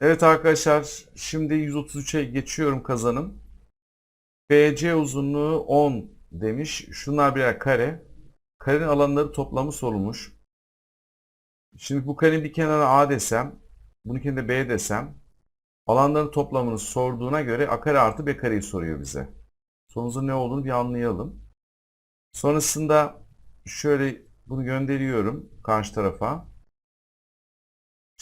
Evet arkadaşlar şimdi 133'e geçiyorum kazanım. BC uzunluğu 10 demiş. Şunlar birer kare. Karenin alanları toplamı sorulmuş. Şimdi bu karenin bir kenarına A desem, bununkine de B desem, alanların toplamını sorduğuna göre A kare artı B kareyi soruyor bize. Sorumuzun ne olduğunu bir anlayalım. Sonrasında şöyle bunu gönderiyorum karşı tarafa.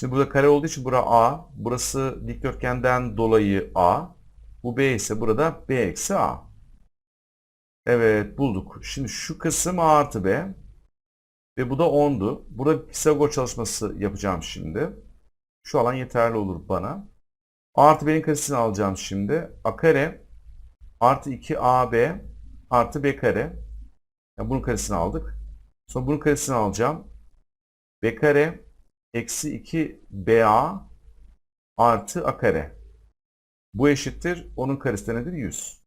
Şimdi burada kare olduğu için bura A. Burası dikdörtgenden dolayı A. Bu B ise burada B eksi A. Evet bulduk. Şimdi şu kısım A artı B. Ve bu da 10'du. Burada Pisagor çalışması yapacağım şimdi. Şu alan yeterli olur bana. A artı B'nin karesini alacağım şimdi. A kare artı 2AB artı B kare. Yani bunun karesini aldık. Sonra bunun karesini alacağım. B kare eksi 2BA artı A kare. Bu eşittir. Onun karesi nedir? 100.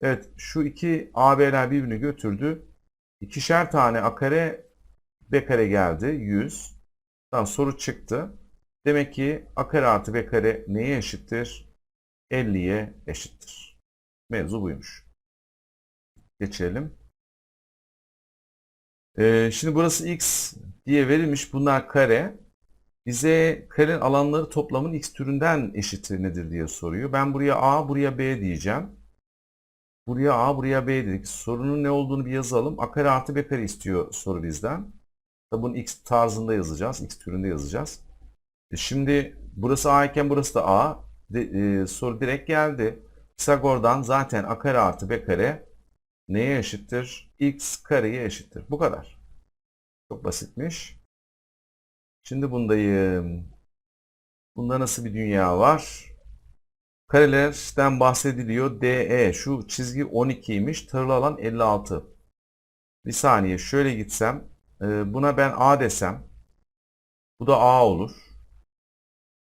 Evet şu iki AB'ler birbirini götürdü. İkişer tane A kare B kare geldi. 100. Tamam soru çıktı. Demek ki A kare artı B kare neye eşittir? 50'ye eşittir. Mevzu buymuş. Geçelim. Ee, şimdi burası x diye verilmiş. Bunlar kare. Bize karenin alanları toplamın x türünden eşittir nedir diye soruyor. Ben buraya a, buraya b diyeceğim. Buraya a, buraya b dedik. Sorunun ne olduğunu bir yazalım. A kare artı b kare istiyor soru bizden. Tabi bunu x tarzında yazacağız. X türünde yazacağız. E şimdi burası a iken burası da a. De, e, soru direkt geldi. Pisagor'dan zaten a kare artı b kare neye eşittir? x kareye eşittir. Bu kadar. Çok basitmiş. Şimdi bundayım. Bunda nasıl bir dünya var? Karelerden bahsediliyor. DE şu çizgi 12'ymiş. Taralı alan 56. Bir saniye şöyle gitsem. e, Buna ben A desem. Bu da A olur.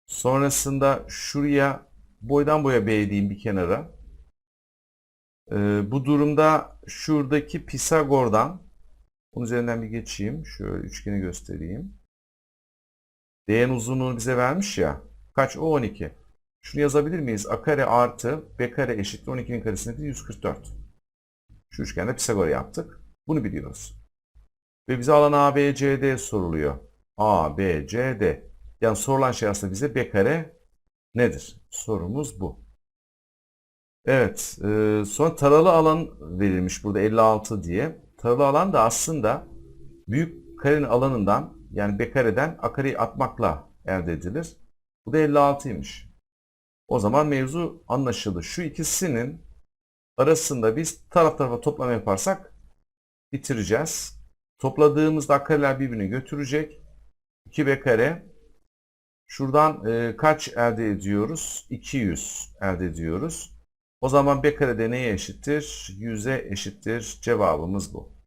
Sonrasında şuraya boydan boya B diyeyim bir kenara. Ee, bu durumda şuradaki Pisagor'dan bunun üzerinden bir geçeyim. Şöyle üçgeni göstereyim. D'nin uzunluğunu bize vermiş ya. Kaç? O 12. Şunu yazabilir miyiz? A kare artı B kare eşittir 12'nin karesi nedir? 144. Şu üçgende Pisagor yaptık. Bunu biliyoruz. Ve bize alan ABCD soruluyor. ABCD. Yani sorulan şey aslında bize B kare nedir? Sorumuz bu. Evet, e, sonra taralı alan verilmiş burada 56 diye. Taralı alan da aslında büyük karenin alanından yani B kareden A kareyi atmakla elde edilir. Bu da 56'ymış. O zaman mevzu anlaşıldı. Şu ikisinin arasında biz taraf tarafa toplama yaparsak bitireceğiz. Topladığımızda kareler birbirini götürecek. 2B kare. Şuradan e, kaç elde ediyoruz? 200 elde ediyoruz. O zaman B karede neye eşittir? 100'e eşittir. Cevabımız bu.